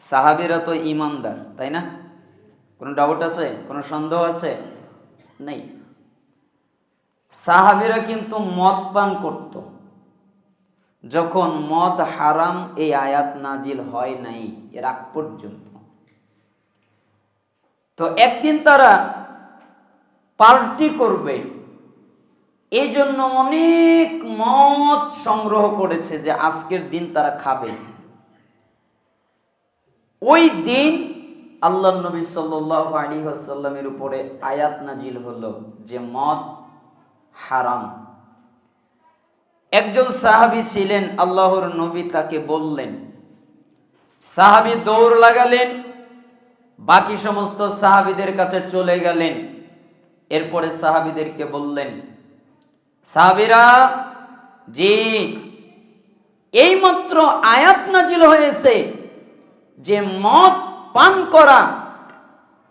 সাহাবিরা তো ইমানদার তাই না? কোনো ডাউট আছে? কোনো সন্দেহ আছে? নেই। সাহাবিরা কিন্তু মদ পান করত। যখন মদ হারাম এই আয়াত নাজিল হয় নাই, এর আগ পর্যন্ত। তো একদিন তারা পার্টি করবে। এই জন্য অনেক মদ সংগ্রহ করেছে যে আজকের দিন তারা খাবে। ওই দিন আল্লাহ নবী সাল্লাহ আলী আসাল্লামের উপরে আয়াত নাজিল হলো যে মদ হারাম। একজন সাহাবী ছিলেন, আল্লাহর নবী তাকে বললেন, সাহাবী দৌড় লাগালেন, বাকি সমস্ত সাহাবীদের কাছে চলে গেলেন। এরপরে সাহাবীদেরকে বললেন, সাহাবীরা, জি, এইমাত্র আয়াত নাজিল হয়েছে যে মদ পান করা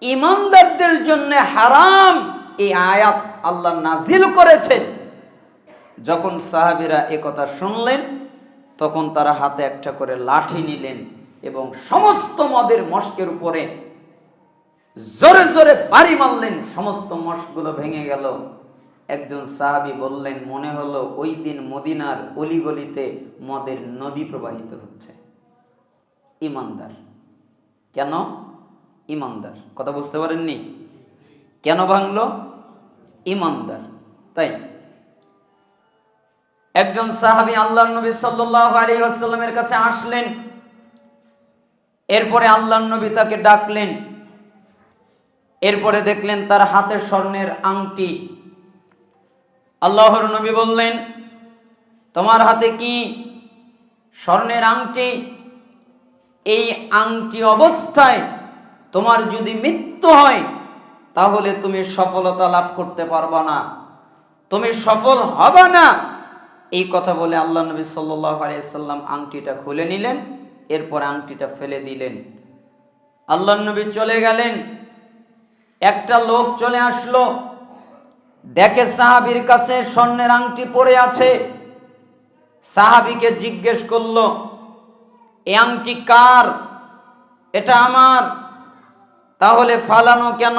ইমানদারদের জন্য হারাম, এই আয়াত আল্লাহ নাজিল করেছেন। যখন সাহাবিরা কথা শুনলেন, তখন তারা হাতে একটা করে লাঠি নিলেন এবং সমস্ত মদের মস্কের উপরে জোরে জোরে বাড়ি মারলেন, সমস্ত মস্কগুলো ভেঙে গেল। একজন সাহাবি বললেন, মনে হলো ওই দিন মদিনার অলিগলিতে মদের নদী প্রবাহিত হচ্ছে। ইমানদার কেন ইমানদার? কথা বুঝতে পারেননি? কেন ভাঙলো? ইমানদার। তাই? একজন সাহাবি আল্লাহ নবী সাল্লাহ কাছে আসলেন। এরপরে আল্লাহ নবী তাকে ডাকলেন। এরপরে দেখলেন তার হাতে স্বর্ণের আংটি। আল্লাহর নবী বললেন, তোমার হাতে কি স্বর্ণের আংটি? এই আংটি অবস্থায় তোমার যদি মৃত্যু হয়, তাহলে তুমি সফলতা লাভ করতে পারবা না। তুমি সফল হবে না। এই কথা বলে আল্লাহ নবী সাল্লাম আংটিটা খুলে নিলেন, এরপর আংটিটা ফেলে দিলেন। আল্লাহ নবী চলে গেলেন। একটা লোক চলে আসলো। দেখে সাহাবির কাছে স্বর্ণের আংটি পড়ে আছে। সাহাবিকে জিজ্ঞেস করল এ আংটি কার? এটা আমার। তাহলে ফালানো কেন?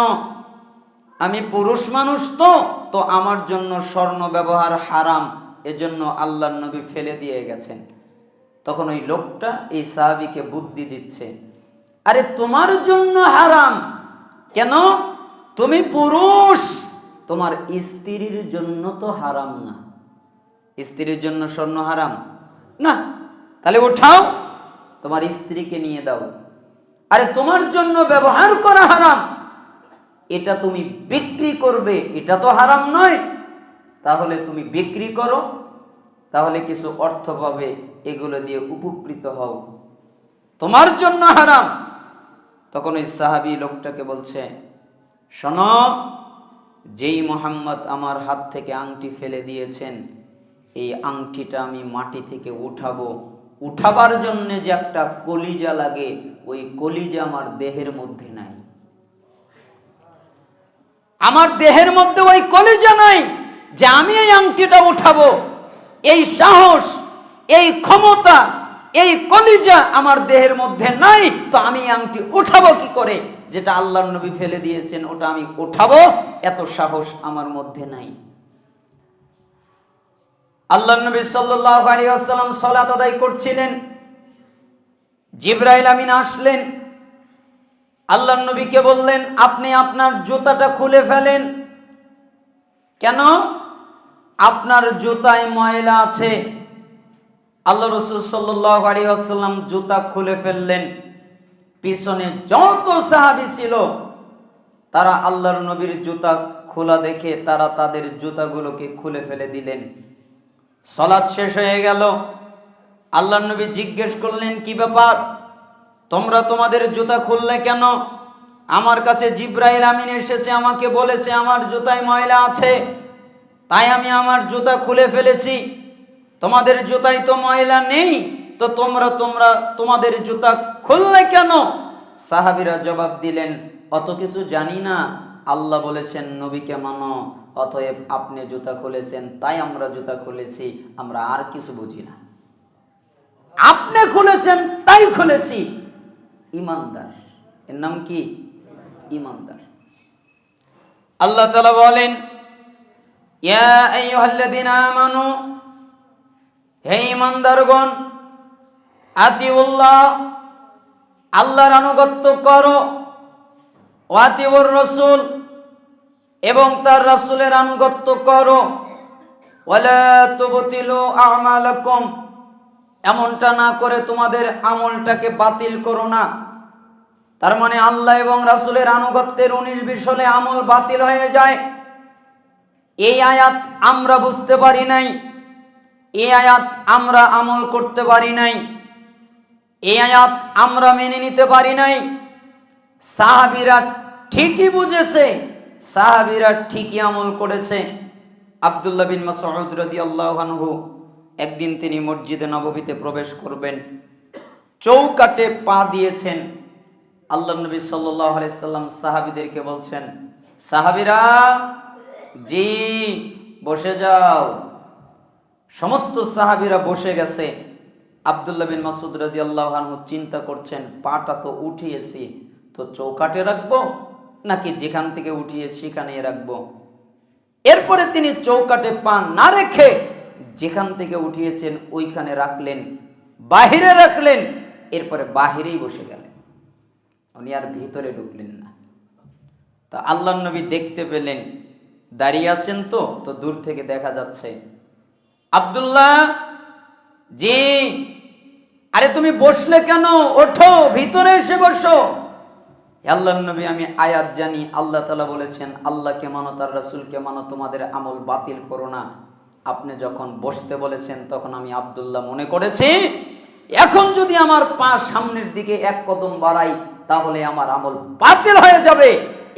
আমি পুরুষ মানুষ তো তো আমার জন্য স্বর্ণ ব্যবহার হারাম, এজন্য আল্লাহ নবী ফেলে দিয়ে গেছেন। তখন ওই লোকটা এই সাহাবিকে বুদ্ধি দিচ্ছে। আরে তোমার জন্য হারাম। কেন? তুমি পুরুষ। তোমার স্ত্রীর জন্য তো হারাম না। স্ত্রীর জন্য স্বর্ণ হারাম। না, তাহলে ওঠাও তোমার স্ত্রীকে নিয়ে দাও। আরে, তোমার জন্য ব্যবহার করা হারাম। এটা তুমি বিক্রি করবে, এটা তো হারাম নয়। তাহলে তুমি বিক্রি করো, তাহলে কিছু অর্থ পাবে, এগুলো দিয়ে উপকৃত হও। তোমার জন্য হারাম। তখন ওই সাহাবি লোকটাকে বলছে, শোনো, যেই মোহাম্মদ আমার হাত থেকে আংটি ফেলে দিয়েছেন, এই আংটিটা আমি মাটি থেকে উঠাবো। উঠাবার জন্য যে একটা কলিজা লাগে, ওই কলিজা আমার দেহের মধ্যে নাই। আমার দেহের মধ্যে ওই কলিজা নাই যে আমি এই আংটিটা উঠাবো। এই সাহস, এই ক্ষমতা, এই কলিজা আমার দেহের মধ্যে নাই, তো আমি আংটি উঠাবো কি করে? যেটা আল্লাহ নবী ফেলে দিয়েছেন, ওটা আমি উঠাবো, এত সাহস আমার মধ্যে নাই। আল্লাহ নবী সাল্লাল্লাহু আলাইহি ওয়াসাল্লাম সালাত আদায় করছিলেন। জিব্রাইল আমিন আসলেন। আল্লাহ নবীকে বললেন, আপনি আপনার জুতাটা খুলে ফেলেন। কেন? আপনার জুতায় ময়লা আছে। আল্লাহ রসুল সাল্লাহ আলী আসাল্লাম জুতা খুলে ফেললেন। পিছনে যত সাহাবি ছিল, তারা আল্লাহর নবীর জুতা খোলা দেখে তারা তাদের জুতাগুলোকে খুলে ফেলে দিলেন। সলাদ শেষ হয়ে গেল। আল্লাহ নবী জিজ্ঞেস করলেন, কি ব্যাপার? তোমরা তোমাদের জুতা খুললে কেন? আমার কাছে জিব্রাইল আমিন এসেছে, আমাকে বলেছে আমার জুতায় ময়লা আছে। তাই আমি আমার জুতা খুলে ফেলেছি। তোমাদের জুতায় তো ময়লা নেই, তো তোমরা তোমরা তোমাদের জুতা খুললে কেন? সাহাবিরা জবাব দিলেন, অত কিছু জানি না। আল্লাহ বলেছেন, নবীকে মানো। অতএব আপনি জুতা খুলেছেন, তাই আমরা জুতা খুলেছি, আমরা আর কিছু বুঝি না। আপনি খুলেছেন, তাই খুলেছি। ইমানদার, এর নাম কি? ইমানদার। আল্লাহ তালা বলেন আমানু, হে ইমানদারগণ, আতিউল্লাহ, আল্লাহর আনুগত্য করো ওয়াতিউর রসুল এবং তার রাসুলের আনুগত্য করো। এমনটা না করে তোমাদের আমলটাকে বাতিল করো না। তার মানে আল্লাহ এবং রাসুলের আনুগত্যের উনিশ বিশ হলে আমল বাতিল হয়ে যায়। এই আয়াত আমরা বুঝতে পারি নাই। এই আয়াত আমরা আমল করতে পারি নাই। এই আয়াত আমরা মেনে নিতে পারি নাই। সাহাবিরা ঠিকই বুঝেছে। সাহাবিরা ঠিকই আমল করেছে। আব্দুল্লাহ বিন মাসউদ রাদিয়াল্লাহু আনহু একদিন তিনি মসজিদে নববীতে প্রবেশ করবেন। চৌকাটে পা দিয়েছেন। আল্লাহ নবী সাল্লাম সাহাবীদেরকে বলছেন, সাহাবীরা, জি, বসে যাও। সমস্ত সাহাবীরা বসে গেছে। আব্দুল্লাহ বিন মাসুদ রাদিয়াল্লাহু আনহু চিন্তা করছেন, পাটা তো উঠিয়েছি, তো চৌকাটে রাখব? নাকি যেখান থেকে উঠিয়ে সেখানে রাখব? এরপরে তিনি চৌকাটে পা না রেখে যেখান থেকে উঠিয়েছেন, ওইখানে রাখলেন, বাহিরে রাখলেন, এরপরে বাহিরেই বসে গেলেন। উনি আর ভিতরে ঢুকলেন না। তা আল্লাহ নবী দেখতে পেলেন, দাঁড়িয়ে আছেন তো তো দূর থেকে দেখা যাচ্ছে। আব্দুল্লাহ, জি, আরে তুমি বসলে কেন? ওঠো, ভিতরে এসে বসো। আল্লাহ নবী, আমি আয়াত জানি, আল্লাহ তালা বলেছেন, আল্লাহকে মানো, তার রাসূলকে মানো, তোমাদের আমল বাতিল করো না। আপনি যখন বসতে বলেছেন, তখন আমি আব্দুল্লাহ মনে করেছি, এখন যদি আমার পা সামনের দিকে এক কদম বাড়াই, তাহলে আমার আমল বাতিল হয়ে যাবে।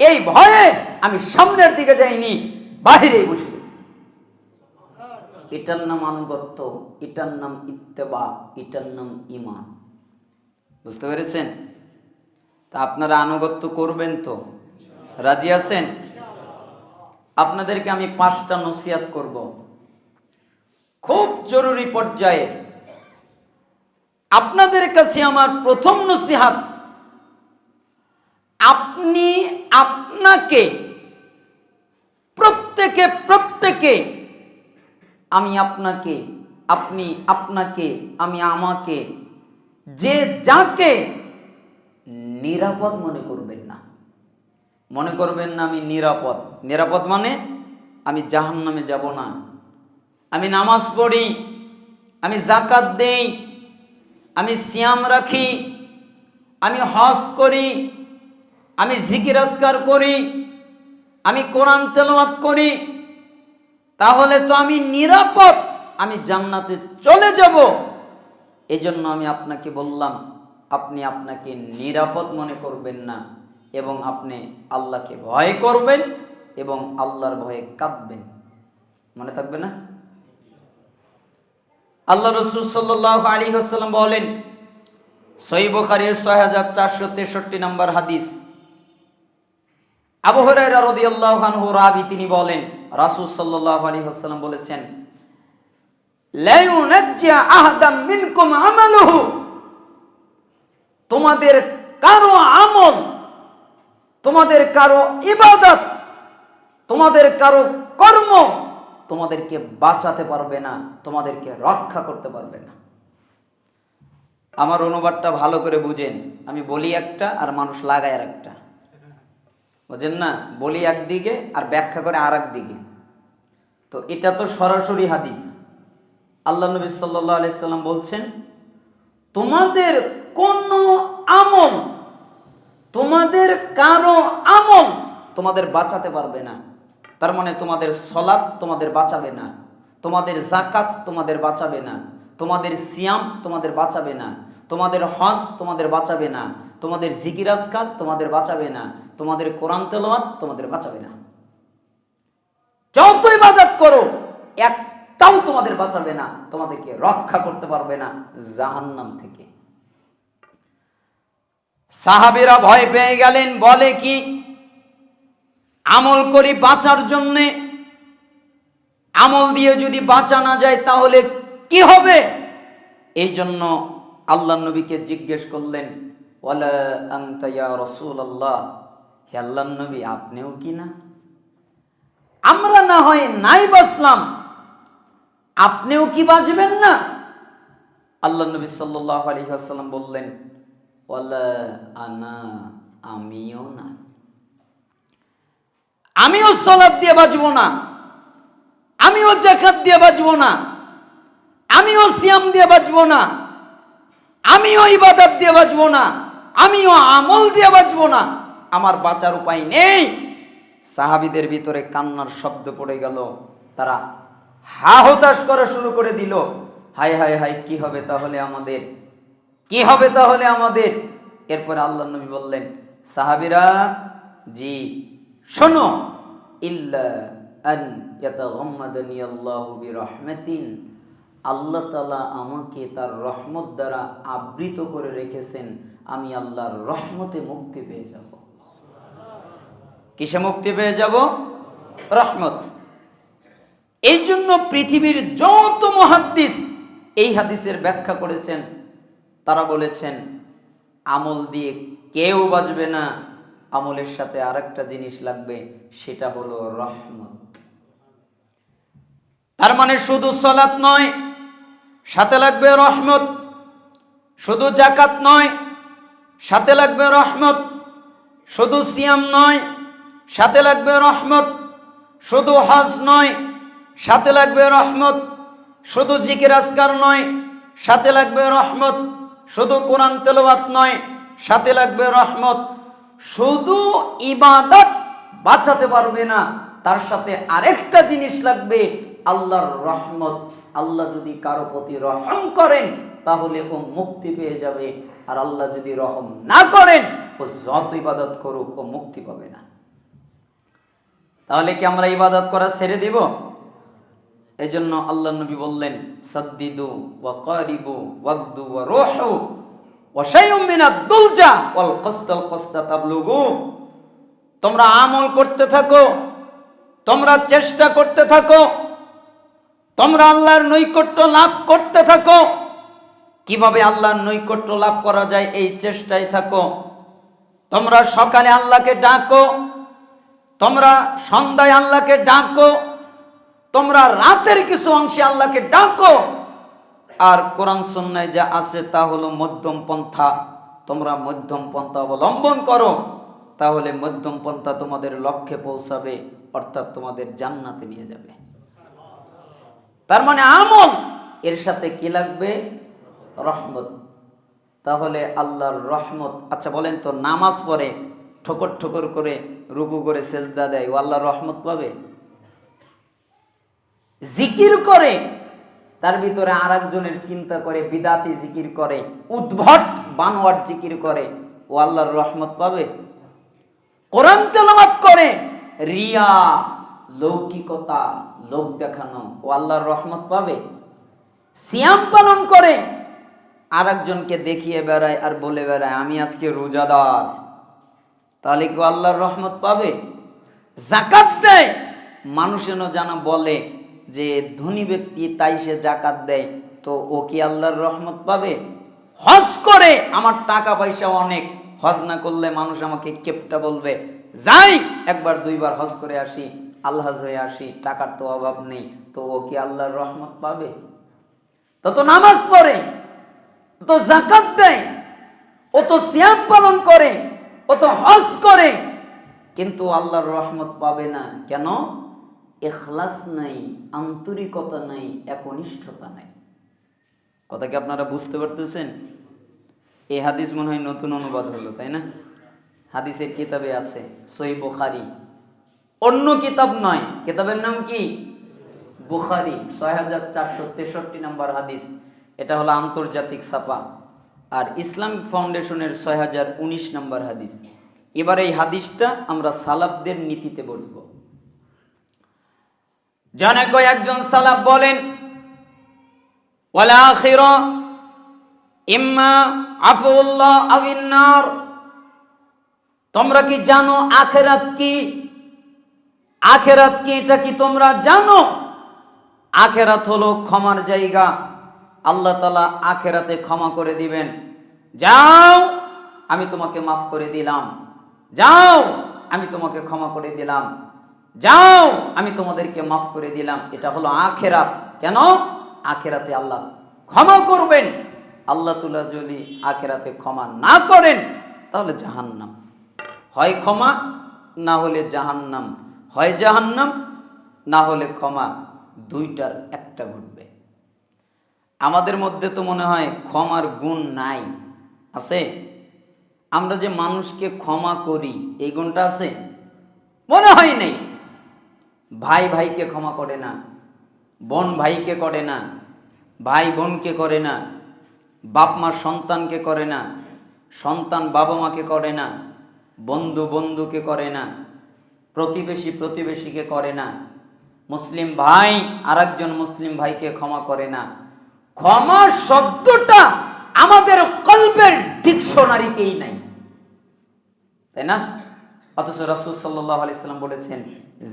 এই ভয়ে আমি সামনের দিকে যাইনি, বাহিরেই বসে গেছি। এটার নাম আনুগত্য, এটার নাম ইত্তেবা, এটার নাম ইমান বুঝতে পেরেছেন? তা আপনারা আনুগত্য করবেন তো? রাজি আছেন? আপনাদেরকে আমি পাঁচটা নসিহাত করব। খুব জরুরি পর্যায়ে আপনাদের কাছে আমার প্রথম নসিহাত, আপনি আপনাকে প্রত্যেকে প্রত্যেকে আমি আপনাকে, আপনি আপনাকে, আমি আমাকে, যে যাকে নিরাপদ মনে করবেন না। মনে করবেন না আমি নিরাপদ। নিরাপদ মানে আমি জাহান নামে যাব না। আমি নামাজ পড়ি, আমি জাকাত দেই, আমি সিয়াম রাখি, আমি হজ করি, আমি জিকির আসকার করি, আমি কোরআন তেলাওয়াত করি, তাহলে তো আমি নিরাপদ, আমি জান্নাতে চলে যাব। এজন্য আমি আপনাকে বললাম আপনি আপনাকে নিরাপদ মনে করবেন না এবং আপনি আল্লাহকে ভয় করবেন এবং আল্লাহর ভয়ে কাঁদবেন। মনে থাকবে না? আল্লাহ রসুল সাল্লাহ আলী হাসাল্লাম বলেন সই বখারির ছয় হাজার চারশো তেষট্টি নম্বর হাদিস। আবু হুরায়রা রাদিয়াল্লাহু আনহু রাবি তিনি বলেন, রাসূল সাল্লাল্লাহু আলাইহি ওয়াসাল্লাম বলেছেন, লা ইউনাজ্জা আহাদাম মিনকুম আমালুহু। তোমাদের কারও আমল, তোমাদের কারও ইবাদত, তোমাদের কারও কর্ম তোমাদেরকে বাঁচাতে পারবে না, তোমাদেরকে রক্ষা করতে পারবে না। আমার অনুবাদটা ভালো করে বুঝেন। আমি বলি একটা আর মানুষ লাগায় আর একটা। বুঝেন না? বলি একদিকে আর ব্যাখ্যা করে আর দিকে। তো এটা তো সরাসরি হাদিস। আল্লাহ নবী সাল্লাহ বলছেন, তোমাদের কোন আমল, তোমাদের কারও আমল তোমাদের বাঁচাতে পারবে না। তার মানে তোমাদের সলাপ তোমাদের বাঁচাবে না, তোমাদের জাকাত তোমাদের বাঁচাবে না, তোমাদের সিয়াম তোমাদের বাঁচাবে না, তোমাদের হজ তোমাদের বাঁচাবে না, তোমাদের জিকির আজকার তোমাদের বাঁচাবে না, তোমাদের কোরআন তেলাওয়াত তোমাদের বাঁচাবে না। যতই বাজাত করো, একটাও তোমাদের বাঁচাবে না, তোমাদেরকে রক্ষা করতে পারবে না জাহান্নাম থেকে। সাহাবেরা ভয় পেয়ে গেলেন, বলে কি? আমল করি বাঁচার জন্যে। আমল দিয়ে যদি বাঁচা না যায়, তাহলে কি হবে? এই জন্য আল্লাহ নবীকে জিজ্ঞেস করলেন, ওয়ালা আনতা রাসূলুল্লাহ? হে আল্লাহর নবী, আপনিও কি না? আমরা না হয় নাই বাঁচলাম। আপনিও কি বাঁচবেন না? আল্লাহ নবী আলাইহি বললেন আনা, আমিও না। আমিও সালাদ দিয়ে বাঁচবো না। আমিও জাকাত দিয়ে বাঁচবো না। আমিও সিয়াম দিয়ে বাঁচবো না। আমিও ইবাদত দিয়ে বাঁচবো না। আমিও আমল দিয়ে বাঁচবো না। আমার বাঁচার উপায় নেই। সাহাবিদের ভিতরে কান্নার শব্দ পড়ে গেল। তারা হা হতাশ করা শুরু করে দিল। হাই হাই হাই কি হবে তাহলে আমাদের? কি হবে তাহলে আমাদের? এরপরে আল্লাহ নবী বললেন, সাহাবিরা, জি, শোনো। ইল্লা আন ইয়াতাগাম্মাদানি আল্লাহু বিরহমাতিন। আল্লাহ তাআলা আমাকে তার রহমত দ্বারা আবৃত করে রেখেছেন, আমি আল্লাহর রহমতে মুক্তি পেয়ে যাব। কিসে মুক্তি পেয়ে যাব? রহমত। এই জন্য পৃথিবীর যত মহাদ্দিস এই হাদিসের ব্যাখ্যা করেছেন তারা বলেছেন, আমল দিয়ে কেউ বাঁচবে না, আমলের সাথে আরেকটা জিনিস লাগবে, সেটা হলো রহমত। তার মানে শুধু সলাৎ নয়, সাথে লাগবে রহমত, শুধু জাকাত নয়, সাথে লাগবে রহমত, শুধু সিয়াম নয়, সাথে লাগবে রহমত, শুধু হজ নয়, সাথে লাগবে রহমত, শুধু জিকির আজকার নয়, সাথে লাগবে রহমত। শুধু কোরআন তেলাওয়াত নয়, সাথে লাগবে রহমত। শুধু ইবাদত বাঁচাতে পারবে না, তার সাথে আরেকটা জিনিস লাগবে, আল্লাহর রহমত। আল্লাহ যদি কারও প্রতি রহম করেন, তাহলে ও মুক্তি পেয়ে যাবে। আর আল্লাহ যদি রহম না করেন, ও যত ইবাদত করুক, ও মুক্তি পাবে না। তাহলে কি আমরা ইবাদত করা ছেড়ে দিব? এজন্য আল্লাহ নবী বললেন, সাদ্দিদু ওয়া কারিবু ওয়াগদু ওয়া রুহু ওয়া শাইউম মিনাদ দুলজা ওয়াল কসতাল কসতা তাবলুগু। তোমরা আমল করতে থাকো, তোমরা চেষ্টা করতে থাকো, তোমরা আল্লাহর নৈকট্য লাভ করতে থাকো। কীভাবে আল্লাহর নৈকট্য লাভ করা যায় এই চেষ্টায় থাকো। তোমরা সকালে আল্লাহকে ডাকো, তোমরা সন্ধ্যায় আল্লাহকে ডাকো তোমরা রাতের কিছু অংশে আল্লাহকে ডাকো। আর কোরআন সন্ন্যায় যা আছে তা হলো মধ্যম পন্থা। তোমরা মধ্যম পন্থা অবলম্বন করো, তাহলে মধ্যম পন্থা তোমাদের লক্ষ্যে পৌঁছাবে, অর্থাৎ তোমাদের জান্নাতে নিয়ে যাবে। তার মানে আমল, এর সাথে কি লাগবে? রহমত। তাহলে আল্লাহর রহমত আচ্ছা বলেন তো, নামাজ পড়ে, ঠোকর ঠোকর করে, রুকু করে সেজদা দেয়, ও আল্লাহর রহমত পাবে? জিকির করে, তার ভিতরে আর একজনের চিন্তা করে, বিদাতি জিকির করে, উদ্ভট বানোয়ার জিকির করে, ও আল্লাহর রহমত পাবে। কোরআন তেলাওয়াত করে, রিয়া, লৌকিকতা, লোক দেখানো, ও আল্লাহর রহমত পাবে। সিয়াম পালন করে আর একজনকে দেখিয়ে বেড়ায় আর বলে বেড়ায়, আমি আজকে রোজাদার। তাহলে কি আল্লাহর রহমত পাবে? জাকাত দেয়, মানুষের যেন বলে যে ধনী ব্যক্তি তাই সে জাকাত দেয়, তো ও কি আল্লাহর রহমত পাবে? হজ করে আমার টাকা পয়সা অনেক, হজ না করলে মানুষ আমাকে কেপটা বলবে, যাই, একবার দুইবার হজ করে আসি আল্লাহ হয়ে আসি, টাকার তো অভাব নেই। তো ও কি আল্লাহর রহমত পাবে? তো তো নামাজ পড়ে তো জাকাত দেয়, ও তো সিয়াম পালন করে, ও তো হজ করে, কিন্তু আল্লাহর রহমত পাবে না। কেন? এখলাস নাই, আন্তরিকতা নাই, একনিষ্ঠতা নাই। কথা কি আপনারা বুঝতে পারতেছেন? এই হাদিস মনে হয় নতুন অনুবাদ হলো, তাই না? হাদিসের কিতাবে আছে সই বুখারি। অন্য কিতাব নয়, কিতাবের নাম কি? বুখারি, ছয় হাজার চারশো তেষট্টি নম্বর হাদিস। এটা হলো আন্তর্জাতিক ছাপা। আর ইসলামিক ফাউন্ডেশনের ছয় হাজার উনিশ নম্বর হাদিস। এবার এই হাদিসটা আমরা সালাবদের নীতিতে বুঝব জনে কয়েকজন সালাব বলেন তোমরা কি জানো আখেরাত কি? আখেরাত কি? এটা কি তোমরা জানো? আখেরাত হলো ক্ষমার জায়গা। আল্লাহ তালা আখেরাতে ক্ষমা করে দিবেন। যাও, আমি তোমাকে মাফ করে দিলাম। যাও, আমি তোমাকে ক্ষমা করে দিলাম। যাও, আমি তোমাদেরকে মাফ করে দিলাম। এটা হলো আখেরাত। কেন? আখেরাতে আল্লাহ ক্ষমা করবেন। আল্লাহ তুলা যদি আখেরাতে ক্ষমা না করেন, তাহলে জাহান্নাম। হয় ক্ষমা, না হলে জাহান্নাম। হয় জাহান্নাম, না হলে ক্ষমা। দুইটার একটা ঘটবে। আমাদের মধ্যে তো মনে হয় ক্ষমার গুণ নাই। আছে? আমরা যে মানুষকে ক্ষমা করি, এই গুণটা আছে? মনে হয় নেই। ভাই ভাইকে ক্ষমা করে না, বোন ভাইকে করে না, ভাই বোনকে করে না, বাপ মা সন্তানকে করে না, সন্তান বাবা মাকে করে না, বন্ধু বন্ধুকে করে না, প্রতিবেশী প্রতিবেশীকে করে না, মুসলিম ভাই আরেকজন মুসলিম ভাইকে ক্ষমা করে না। ক্ষমা শব্দটা আমাদের কল্পের ডিকশনারিতেই নাই। তাই না? অথচ রাসুল সাল্লাহ আলিয়াল্লাম বলেছেন,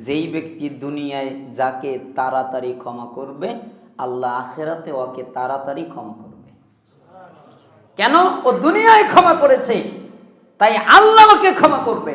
যেই ব্যক্তি দুনিয়ায় যাকে তাড়াতাড়ি ক্ষমা করবে, আল্লাহ আখেরাতে ওকে তাড়াতাড়ি ক্ষমা করবে। কেন? ও দুনিয়ায় ক্ষমা করেছে, তাই আল্লাহ ওকে ক্ষমা করবে।